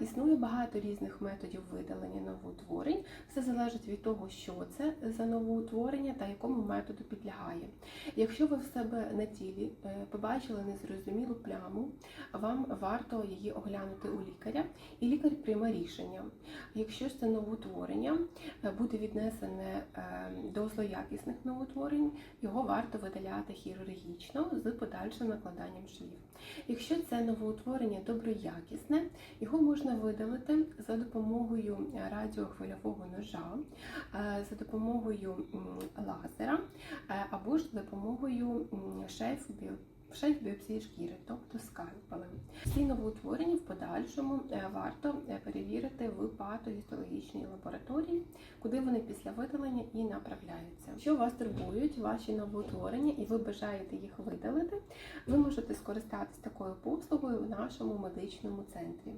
Існує багато різних методів видалення новоутворень. Все залежить від того, що це за новоутворення та якому методу підлягає. Якщо ви в себе на тілі е, побачили незрозумілу пляму, вам варто її оглянути у лікаря, і лікар прийме рішення. Якщо ж це новоутворення е, буде віднесене е, до злоякісних новотворень, його варто видаляти хірургічно з подальшим накладанням швів. Якщо це новоутворення доброякісне, його можна видалити за допомогою радіохвильового ножа, е, за допомогою лазера е, або ж за допомогою шейф-біл. 6 біопсій шкіри, тобто скальпелем. Всі новоутворення в подальшому е, варто е, перевірити в патогістологічній лабораторії, куди вони після видалення і направляються. Якщо вас турбують ваші новоутворення і ви бажаєте їх видалити, ви можете скористатись такою послугою в нашому медичному центрі.